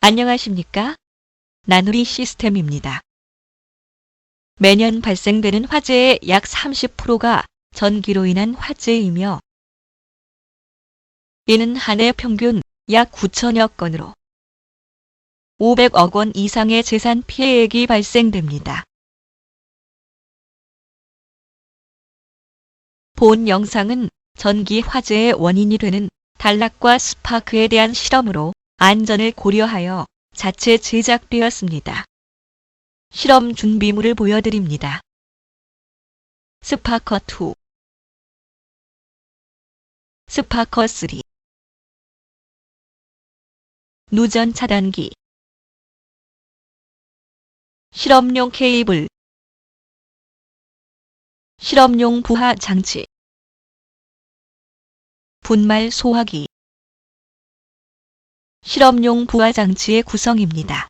안녕하십니까? 나누리 시스템입니다. 매년 발생되는 화재의 약 30%가 전기로 인한 화재이며 이는 한 해 평균 약 9천여 건으로 500억 원 이상의 재산 피해액이 발생됩니다. 본 영상은 전기 화재의 원인이 되는 단락과 스파크에 대한 실험으로 안전을 고려하여 자체 제작되었습니다. 실험 준비물을 보여드립니다. 스파커 2 스파커 3 누전 차단기. 실험용 케이블. 실험용 부하 장치. 분말 소화기 실험용 부하 장치의 구성입니다.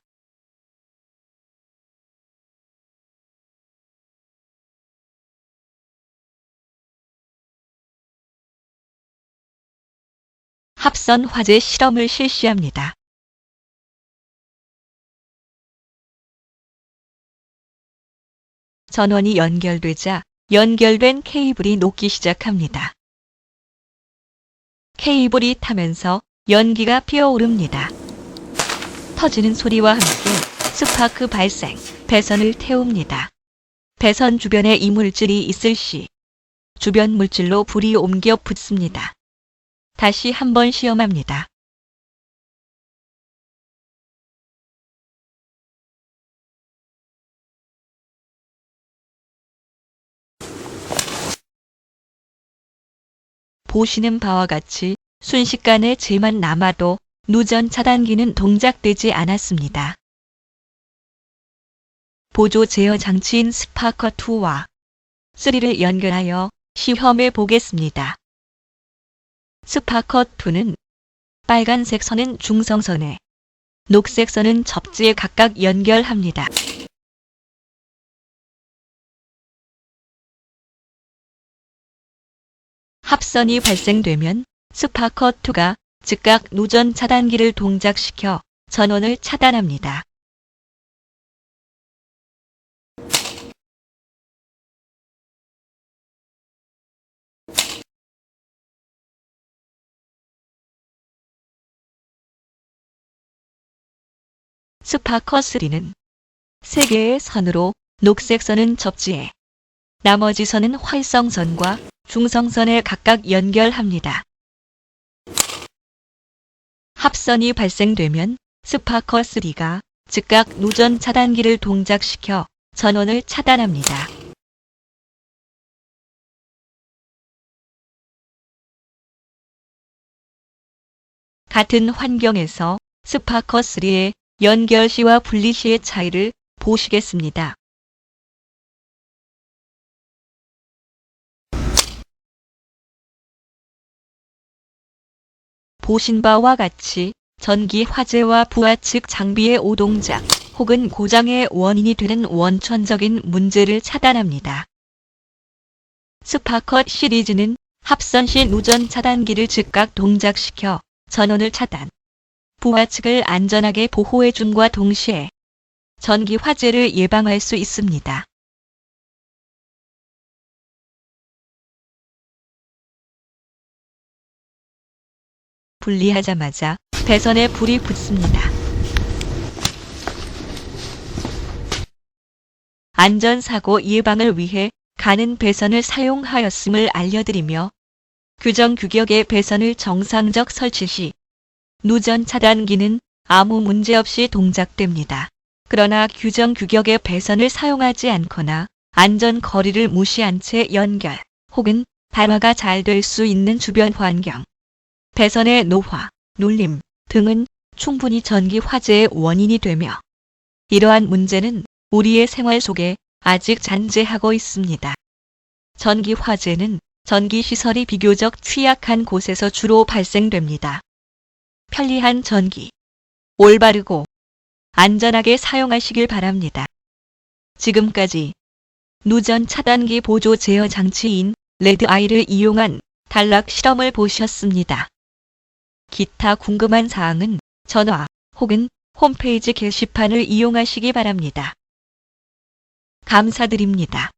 합선 화재 실험을 실시합니다. 전원이 연결되자 연결된 케이블이 녹기 시작합니다. 케이블이 타면서 연기가 피어오릅니다. 터지는 소리와 함께 스파크 발생, 배선을 태웁니다. 배선 주변에 이물질이 있을 시 주변 물질로 불이 옮겨 붙습니다. 다시 한번 시험합니다. 보시는 바와 같이 순식간에 재만 남아도 누전 차단기는 동작되지 않았습니다. 보조 제어 장치인 스파커 2와 3를 연결하여 시험해 보겠습니다. 스파커 2는 빨간색 선은 중성선에, 녹색 선은 접지에 각각 연결합니다. 합선이 발생되면 스파커 2가 즉각 누전 차단기를 동작시켜 전원을 차단합니다. 스파커 3는 3개의 선으로 녹색 선은 접지에, 나머지 선은 활성선과 중성선에 각각 연결합니다. 합선이 발생되면 스파커 3가 즉각 누전 차단기를 동작시켜 전원을 차단합니다. 같은 환경에서 스파커 3의 연결 시와 분리 시의 차이를 보시겠습니다. 보신 바와 같이 전기 화재와 부하 측 장비의 오동작 혹은 고장의 원인이 되는 원천적인 문제를 차단합니다. 스파컷 시리즈는 합선 시 누전 차단기를 즉각 동작시켜 전원을 차단, 부하 측을 안전하게 보호해줌과 동시에 전기 화재를 예방할 수 있습니다. 분리하자마자 배선에 불이 붙습니다. 안전사고 예방을 위해 가는 배선을 사용하였음을 알려드리며 규정 규격의 배선을 정상적 설치 시 누전 차단기는 아무 문제 없이 동작됩니다. 그러나 규정 규격의 배선을 사용하지 않거나 안전 거리를 무시한 채 연결 혹은 발화가 잘 될 수 있는 주변 환경, 배선의 노화, 눌림 등은 충분히 전기 화재의 원인이 되며 이러한 문제는 우리의 생활 속에 아직 잔재하고 있습니다. 전기 화재는 전기 시설이 비교적 취약한 곳에서 주로 발생됩니다. 편리한 전기, 올바르고 안전하게 사용하시길 바랍니다. 지금까지 누전 차단기 보조 제어 장치인 레드아이를 이용한 단락 실험을 보셨습니다. 기타 궁금한 사항은 전화 혹은 홈페이지 게시판을 이용하시기 바랍니다. 감사드립니다.